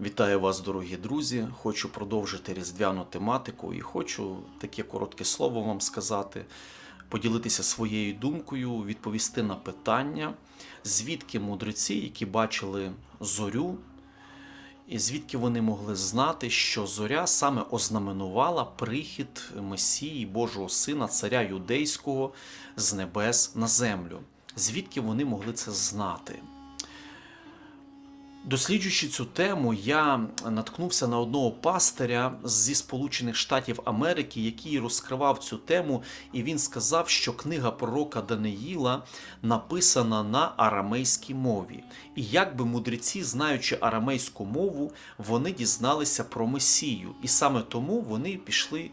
Вітаю вас, дорогі друзі. Хочу продовжити різдвяну тематику і хочу таке коротке слово вам сказати, поділитися своєю думкою, відповісти на питання, звідки мудреці, які бачили зорю, і звідки вони могли знати, що зоря саме ознаменувала прихід Месії Божого Сина, Царя Юдейського з небес на землю. Звідки вони могли це знати? Досліджуючи цю тему, я наткнувся на одного пастиря зі Сполучених Штатів Америки, який розкривав цю тему, і він сказав, що книга пророка Даниїла написана на арамейській мові. І якби мудреці, знаючи арамейську мову, вони дізналися про Месію. І саме тому вони пішли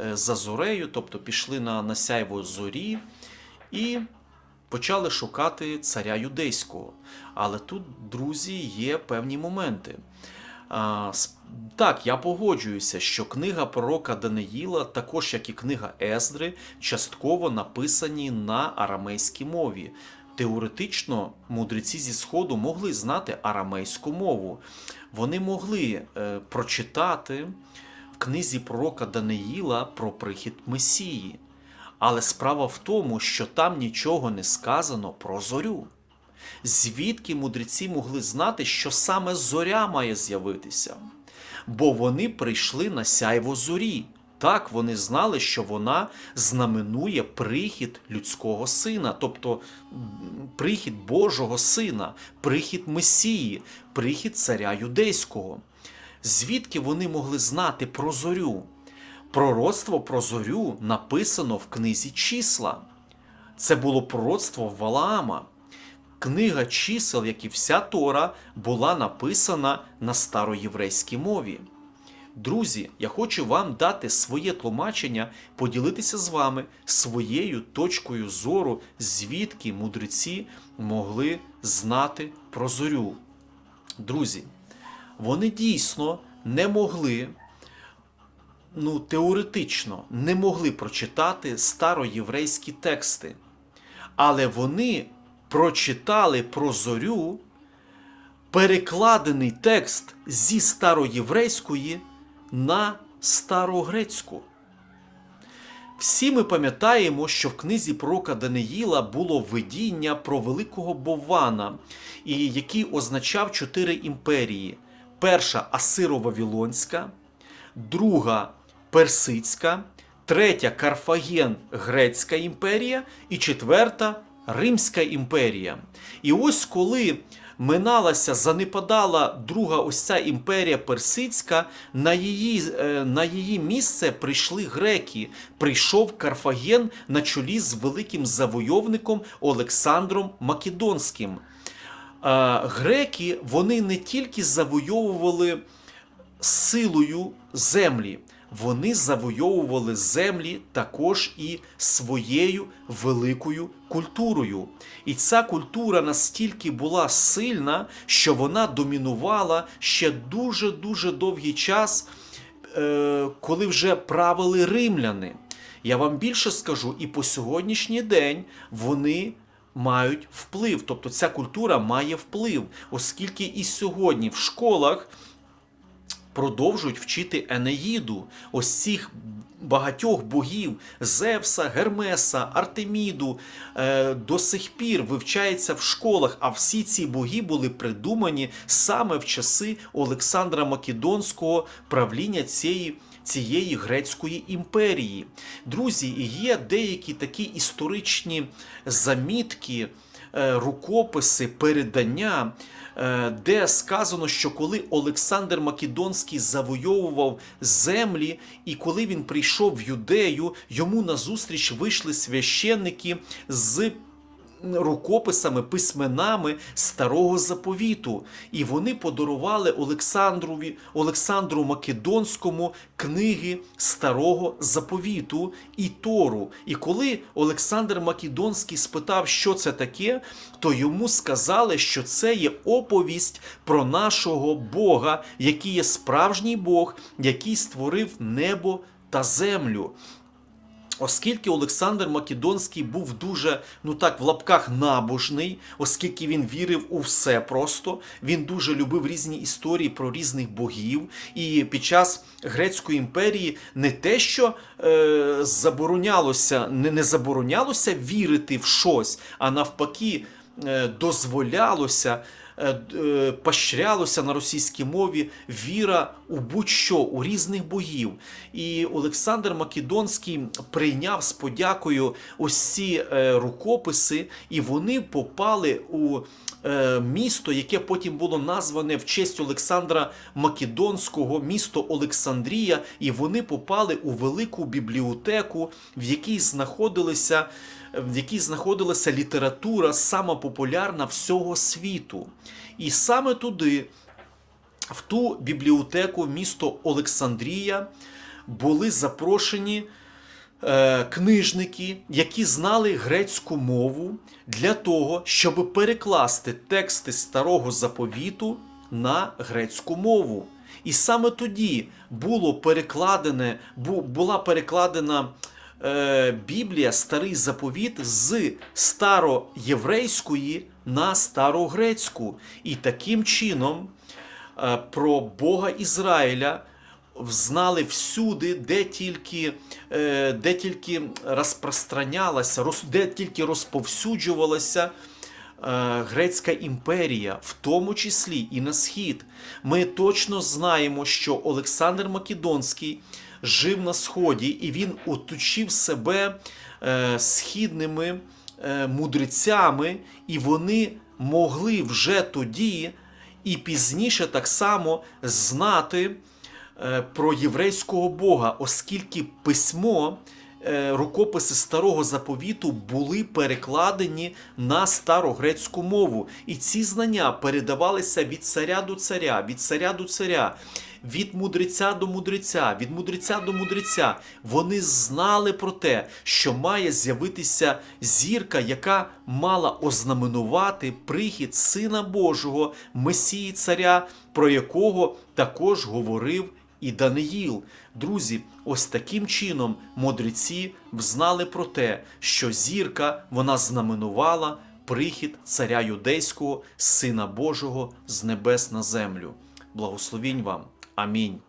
е, за зорею, тобто пішли на, на сяйво зорі. І почали шукати царя юдейського. Але тут, друзі, є певні моменти. Так, я погоджуюся, що книга пророка Даниїла, також як і книга Ездри, частково написані на арамейській мові. Теоретично мудреці зі Сходу могли знати арамейську мову. Вони могли е, прочитати в книзі пророка Даниїла про прихід Месії. Але справа в тому, що там нічого не сказано про зорю. Звідки мудреці могли знати, що саме зоря має з'явитися? Бо вони прийшли на сяйво зорі. Так, вони знали, що вона знаменує прихід людського сина, тобто прихід Божого сина, прихід Месії, прихід царя юдейського. Звідки вони могли знати про зорю? Пророцтво про зорю написано в книзі числа. Це було пророцтво Валаама. Книга чисел, як і вся Тора, була написана на староєврейській мові. Друзі, я хочу вам дати своє тлумачення, поділитися з вами своєю точкою зору, звідки мудреці могли знати про зорю. Друзі, вони дійсно не могли ну, теоретично не могли прочитати староєврейські тексти, але вони прочитали про зорю перекладений текст зі староєврейської на старогрецьку. Всі ми пам'ятаємо, що в книзі пророка Даниїла було видіння про великого Бована, який означав чотири імперії: перша Асиро-Вавилонська, друга Персидська, третя Карфаген Грецька імперія і четверта Римська імперія. І ось коли миналася, занепадала друга ось ця імперія Персидська, на її, е, на її місце прийшли греки. Прийшов Карфаген на чолі з великим завойовником Олександром Македонським. Греки вони не тільки завойовували силою землі. Вони завойовували землі також і своєю великою культурою. І ця культура настільки була сильна, що вона домінувала ще дуже-дуже довгий час, е, коли вже правили римляни. Я вам більше скажу, і по сьогоднішній день вони мають вплив. Тобто ця культура має вплив, оскільки і сьогодні в школах продовжують вчити Енеїду, ось цих багатьох богів Зевса, Гермеса, Артеміду е, до сих пір вивчається в школах, а всі ці боги були придумані саме в часи Олександра Македонського правління цієї. Цієї грецької імперії. Друзі, є деякі такі історичні замітки, рукописи, передання, е, де сказано, що коли Олександр Македонський завойовував землі, і коли він прийшов в Юдею, йому назустріч вийшли священники з рукописами, письменами старого заповіту, і вони подарували Олександрові, Олександру Македонському книги старого заповіту і Тору. І коли Олександр Македонський спитав, що це таке, то йому сказали, що це є оповість про нашого Бога, який є справжній Бог, який створив небо та землю. Оскільки Олександр Македонський був дуже, ну так, в лапках набожний, оскільки він вірив у все просто, він дуже любив різні історії про різних богів. І під час Грецької імперії не те, що е, заборонялося, не, не заборонялося вірити в щось, а навпаки, е, дозволялося. Е, е, Поощрялося на російській мові віра у будь-що, у різних богів. І Олександр Македонський прийняв з подякою ось е, рукописи, і вони попали у місто, яке потім було назване в честь Олександра Македонського, місто Олександрія, і вони попали у велику бібліотеку, в якій знаходилися. В якій знаходилася література сама популярна всього світу. І саме туди, в ту бібліотеку місто Олександрія, були запрошені е, книжники, які знали грецьку мову для того, щоб перекласти тексти старого заповіту на грецьку мову. І саме тоді було перекладене, бу- була перекладена е, Біблія, старий заповіт з староєврейської на старогрецьку. І таким чином е, про Бога Ізраїля знали всюди, де тільки, е, де тільки розпространялася, роз- де тільки розповсюджувалася е, Грецька імперія, в тому числі і на схід. Ми точно знаємо, що Олександр Македонський жив на сході, і він оточив себе е, східними е, мудрецями, і вони могли вже тоді і пізніше так само знати е, про єврейського Бога, оскільки письмо, рукописи старого заповіту були перекладені на старогрецьку мову. І ці знання передавалися від царя до царя, від царя до царя. Від мудреця до мудреця, від мудреця до мудреця, вони знали про те, що має з'явитися зірка, яка мала ознаменувати прихід Сина Божого, Месії Царя, про якого також говорив і Даниїл. Друзі, ось таким чином мудреці взнали про те, що зірка вона знаменувала прихід царя юдейського, Сина Божого з небес на землю. Благословінь вам. Амінь.